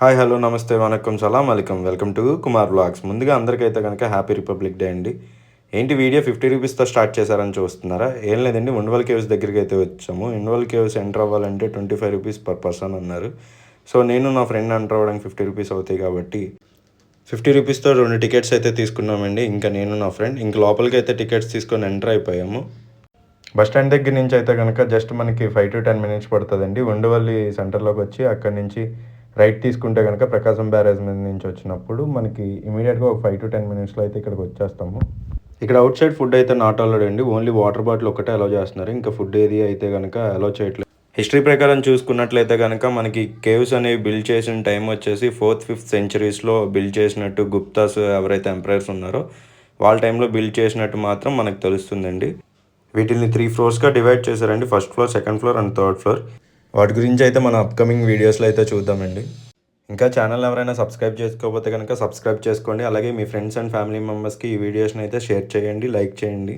Hi hello నమస్తే వనక్కం సలాం welcome welcome to Kumar blogs. ముందుగా అందరికైతే కనుక హ్యాపీ రిపబ్లిక్ డే అండి. ఏంటి వీడియో ఫిఫ్టీ రూపీస్తో స్టార్ట్ చేశారని చూస్తున్నారా? ఏం లేదండి ఉండవల్ కేవ్స్ దగ్గరికి అయితే వచ్చాము. ఉండవల్ కేవ్స్ ఎంటర్ అవ్వాలంటే twenty five rupees per person అన్నారు. సో నేను నా ఫ్రెండ్ ఎంటర్ అవ్వడానికి ఫిఫ్టీ రూపీస్ అవుతాయి కాబట్టి ఫిఫ్టీ రూపీస్తో రెండు టికెట్స్ అయితే తీసుకున్నామండి. ఇంకా నేను నా ఫ్రెండ్. ఇంక లోపలికి అయితే టికెట్స్ తీసుకొని ఎంటర్ అయిపోయాము. బస్ స్టాండ్ దగ్గర నుంచి అయితే కనుక జస్ట్ మనకి ఫైవ్ టు టెన్ మినిట్స్ పడుతుందండి. ఉండవల్లి సెంటర్లోకి వచ్చి అక్కడి నుంచి రైట్ తీసుకుంటే కనుక ప్రకాశం బ్యారేజ్ మీద నుంచి వచ్చినప్పుడు మనకి ఇమీడియట్గా ఒక ఫైవ్ టు టెన్ మినిట్స్లో అయితే ఇక్కడికి వచ్చేస్తాము. ఇక్కడ అవుట్ సైడ్ ఫుడ్ అయితే నాట్ అలౌడ్ అండి. ఓన్లీ వాటర్ బాటిల్ ఒకటే అలౌ చేస్తున్నారు. ఇంకా ఫుడ్ ఏది అయితే కనుక అలౌ చేయట్లేదు. హిస్టరీ ప్రకారం చూసుకున్నట్లయితే కనుక మనకి కేవ్స్ అనేవి బిల్డ్ చేసిన టైం వచ్చేసి ఫోర్త్ ఫిఫ్త్ సెంచరీస్లో బిల్డ్ చేసినట్టు గుప్తాస్ ఎవరైతే ఎంపైర్స్ ఉన్నారో వాళ్ళ టైంలో బిల్డ్ చేసినట్టు మాత్రం మనకు తెలుస్తుందండి. వీటిని త్రీ ఫ్లోర్స్గా డివైడ్ చేశారండి. First floor second floor and third floor. వాటి గురించి అయితే మన అప్కమింగ్ వీడియోస్లో అయితే చూద్దామండి. ఇంకా ఛానల్ ఎవరైనా సబ్స్క్రైబ్ చేసుకోకపోతే కనుక సబ్స్క్రైబ్ చేసుకోండి. అలాగే మీ ఫ్రెండ్స్ అండ్ ఫ్యామిలీ మెంబర్స్కి ఈ వీడియోస్ని అయితే షేర్ చేయండి లైక్ చేయండి.